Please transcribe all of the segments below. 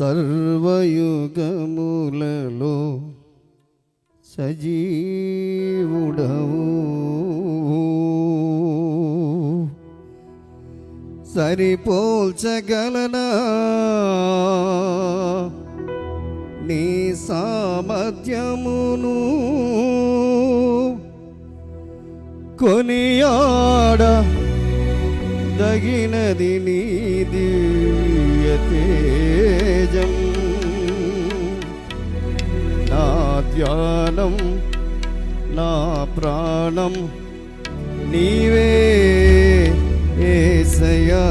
సర్వయుగములలో సజీవుడవు. సరిపోల్చగలనా? నీ సామర్థ్యమును కొనియాడ దగినది నీ ధ్యానం నా ప్రాణం నీవే ఏసయ్యా.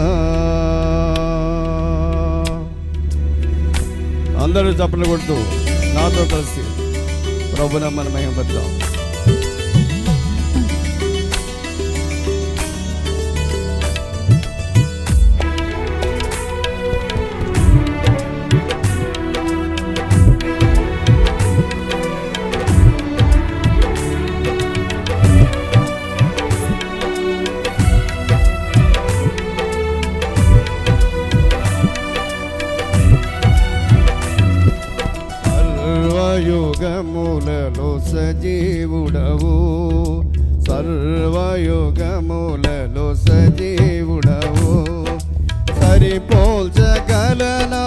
అందరూ చప్పలు కొడుతూ నాతో కలిసి ప్రభునమ్మని మహిమపడతాం సర్వయుగములలో సజీవుడవు. సర్వయుగములలో సజీవుడవు. సరిపోల్చగలనా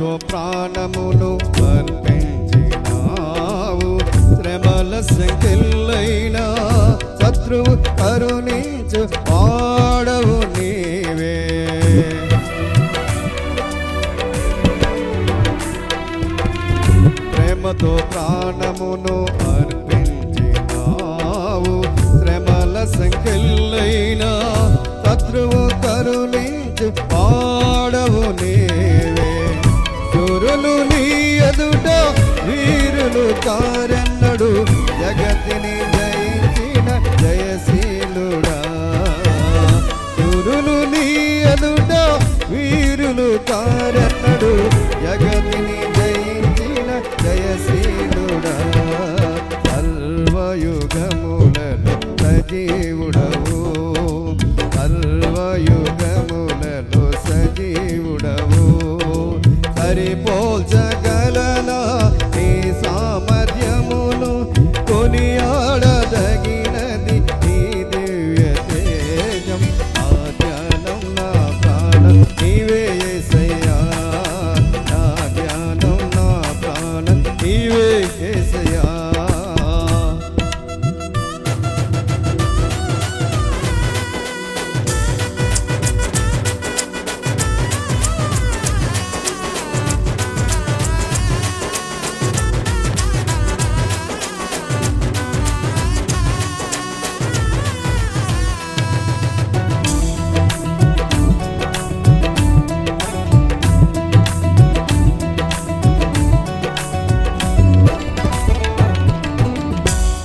ప్రేమతో ప్రాణమును అర్పించినావు. శ్రమల సంఖ్యలైన శత్రువు కరుణించు పాడవు నీవే. ప్రేమతో ప్రాణమును అర్పించినావు. శ్రమల సంఖ్యలైన శత్రువు కరుణించు పాడవు నీవే. సురులు నీ ఎదుట వీరులు కారెన్నడు. జగతిని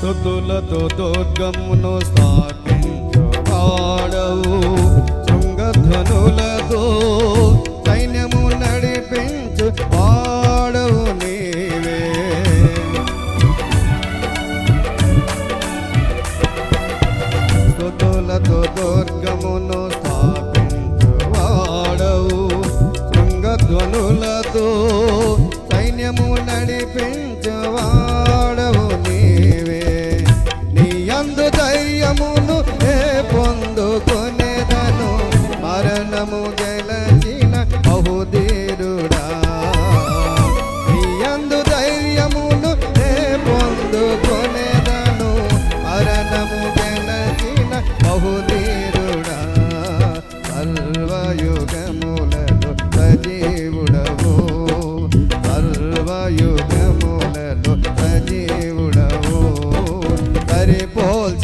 స్థుతులతో దుర్గమును స్థాపించాడవు శృంగధ్వనులతో సైన్యము నడి போல்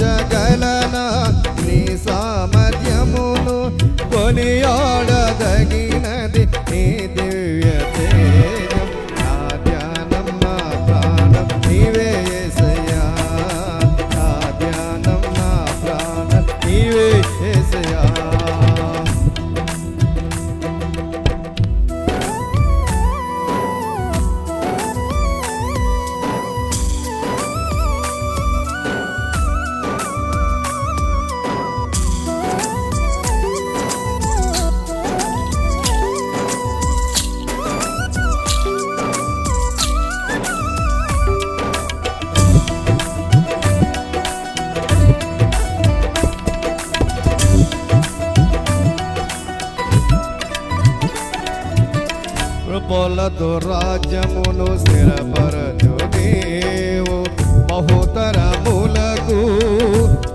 కృపలతో రాజ్యమును స్థిరపరచు దేవు బహుతరములకు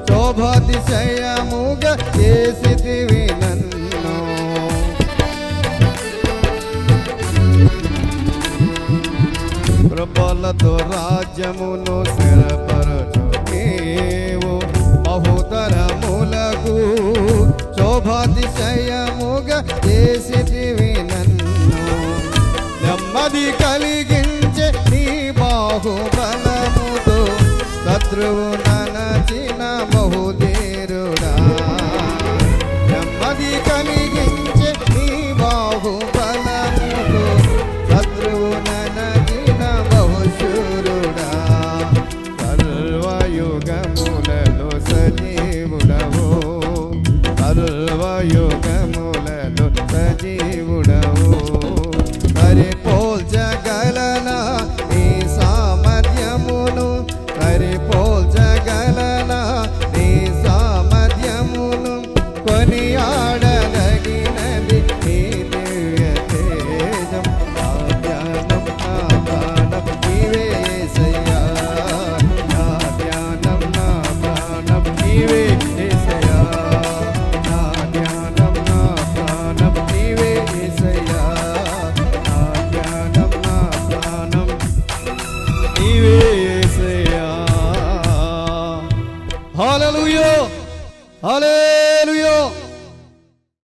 శోభాతిశయముగా చేసితివి నన్ను. కృపలతో రాజ్యమును స్థిరపరచు దేవు బహుతరములకు శోభాతిశయముగా చేసితివి నన్ను నెమ్మది కలిగించే నీ బాహుబలముతో శత్రువు ననచిన బహుదేరుడా నెమ్మది కలిగించే నీ బాహుబలముతో శత్రువు ననచిన బహుశూరుడా. సర్వయుగములలో సజీవుడవో. సర్వయుగములలో సజీవు